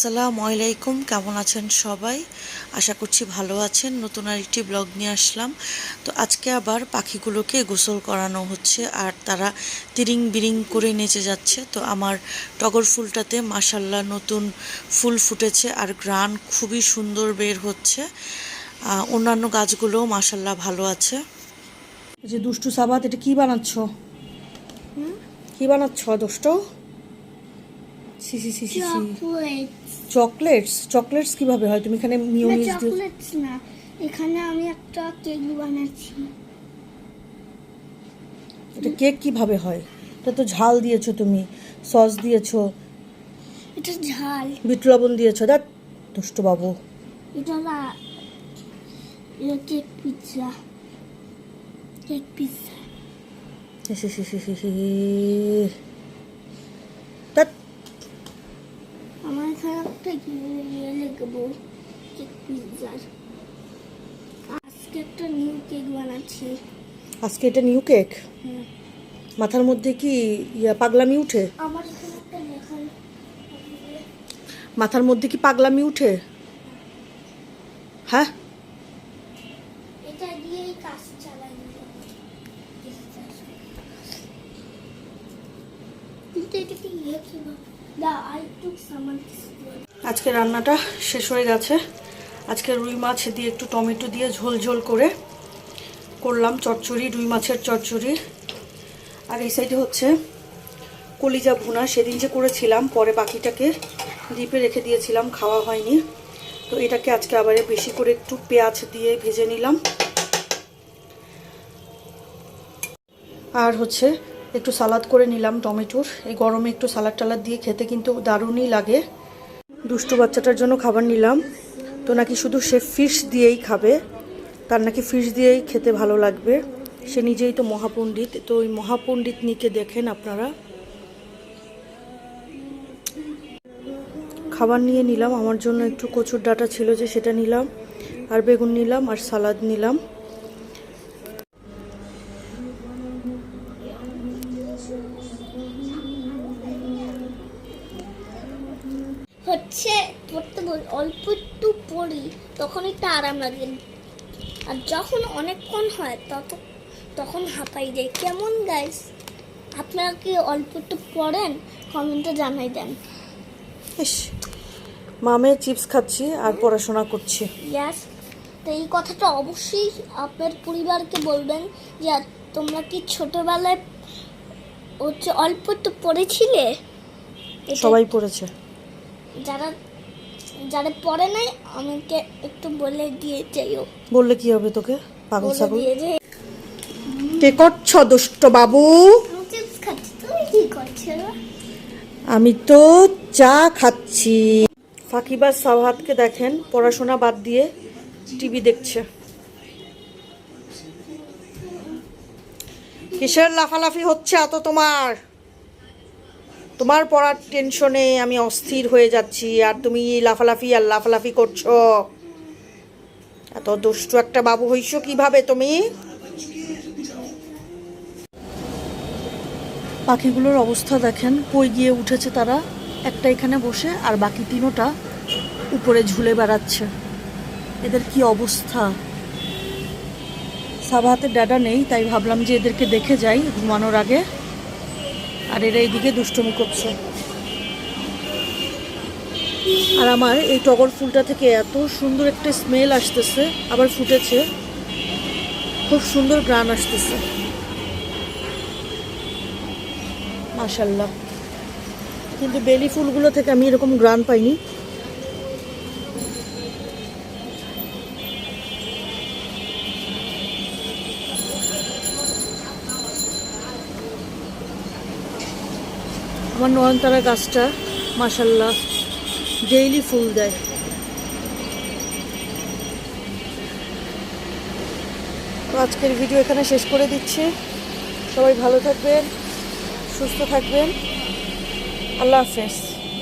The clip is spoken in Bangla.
আসসালামু আলাইকুম কেমন আছেন সবাই? আশা করছি ভালো আছেন। নতুন আরেকটি ব্লগ নিয়ে আসলাম। তো আজকে আবার পাখিগুলোকে গোসল করানো হচ্ছে আর তারা তিরিং বিরিং করে নেচে যাচ্ছে। তো আমার টগর ফুলটাতে মাসাল্লাহ নতুন ফুল ফুটেছে আর গ্রান খুবই সুন্দর বের হচ্ছে। অন্যান্য গাছগুলোও মাসাল্লাহ ভালো আছে। যে দুষ্টু সাবাত এটা কি বানাচ্ছ? কি বানাচ্ছ দুষ্টু? সি সি সি সি চকলেটস। চকলেটস? কীভাবে হয়? তুমি এখানে মিওনিজ চকলেটস না। এখানে আমি একটা কেক বানাচ্ছি। এটা কেক কীভাবে হয়? এটা তো ঝাল দিয়েছ তুমি। সস দিয়েছ। এটা ঝাল। বিট লবণ দিয়েছ। দেখ দুষ্টু বাবু এটা না এটা কেক পিৎজা। কেক পিৎজা সি সি সি সি সি সি ধ্যাৎ, আমার এখানে একটা ইয়ে লিখব কেক পিৎজার। আজকে একটা নিউ কেক বানাচ্ছি। আজকে এটা নিউ কেক মাথার মধ্যে কি ইয়া পাগলামি উঠে? আমার এখানে একটা লেখা মাথার মধ্যে কি পাগলামি উঠে? হ্যাঁ? এটা দিয়েই কাজ চালাই কিন্তু এটাকে ইয়ে কীভাবে দা আই টুক সামান আজকে রান্নাটা শেষ হয়ে গেছে। আজকে রুই মাছ দিয়ে একটু টমেটো দিয়ে ঝোল ঝোল করে করলাম চচ্চড়ি, রুই মাছের চচ্চড়ি। আর এই সাইডে হচ্ছে কলিজা ভুনা। সেদিন যে করেছিলাম, পরে বাকিটাকে ডিপে রেখে দিয়েছিলাম, খাওয়া হয়নি। তো এটাকে আজকে আবার বেশি করে একটু পেঁয়াজ দিয়ে ভেজে নিলাম। আর হচ্ছে একটু সালাদ করে নিলাম টমেটোর। এই গরমে একটু সালাদ টালাদ দিয়ে খেতে কিন্তু দারুণই লাগে। দুষ্টু বাচ্চাটার জন্য খাবার নিলাম। তো নাকি শুধু সে ফিশ দিয়েই খাবে, তার নাকি ফিশ দিয়েই খেতে ভালো লাগবে। সে নিজেই তো মহাপণ্ডিত, তো ওই মহাপণ্ডিত নিকে দেখেন আপনারা। খাবার নিয়ে নিলাম, আমার জন্য একটু কচুর ডাটা ছিল যে সেটা নিলাম, আর বেগুন নিলাম, আর সালাদ নিলাম। হচ্ছে পড়তে বল অল্প একটু পড়ি তখন একটু আরাম লাগে। আর যখন অনেকক্ষণ হয় তত তখন হাঁপাই যায় কেমন গাইস আপনারা কি অল্প একটু পড়েন? কমেন্টে জানাই দেন। ইস মামে চিপস খাচ্ছি আর পড়াশোনা করছি। ইয়াস তো এই কথাটা অবশ্যই আপনার পরিবারকে বলবেন যে তোমরা কি ছোটবেলায় হচ্ছে অল্প একটু পড়েছিলে? সবাই পড়েছে। যারা যারা পড়ে নাই আমাকে একটু বলে দিয়ে যাইও বললে কি হবে তোকে পাগল ছাগল? কে করছ দুষ্ট বাবু? আমি চিপস খাচ্ছি তুমি কি করছ? আমি তো চা খাচ্ছি। ফাঁকিবাজ সাওহাতকে দেখেন পড়াশোনা বাদ দিয়ে টিভি দেখছে। কিসের লাফালাফি হচ্ছে এত তোমার? তোমার পড়ার টেনশনে আমি অস্থির হয়ে যাচ্ছি, আর তুমি লাফালাফি আর লাফালাফি করছ। এত দুষ্টু একটা বাবু হইছো কীভাবে তুমি? পাখিগুলোর অবস্থা দেখেন, কই গিয়ে উঠেছে তারা? একটা এখানে বসে, আর বাকি তিনোটা উপরে ঝুলে বেড়াচ্ছে। এদের কি অবস্থা? সাবাহাতে ডাটা নেই, তাই ভাবলাম যে এদেরকে দেখে যাই, ঘুমানোর আগে। আর এরা এইদিকে দুষ্টুমি করছে। আর আমার এই টগর ফুলটা থেকে এত সুন্দর একটা স্মেল আসতেছে, আবার ফুটেছে। খুব সুন্দর গ্রান আসতেছে। মাসাল্লাহ কিন্তু বেলি ফুলগুলো থেকে আমি এরকম গ্রান পাইনি। আমার নয়নতারা গাছটা মাসাল্লাহ ডেইলি ফুল দেয়। তো আজকের ভিডিও এখানে শেষ করে দিচ্ছি। সবাই ভালো থাকবেন, সুস্থ থাকবেন। আল্লাহ হাফেজ।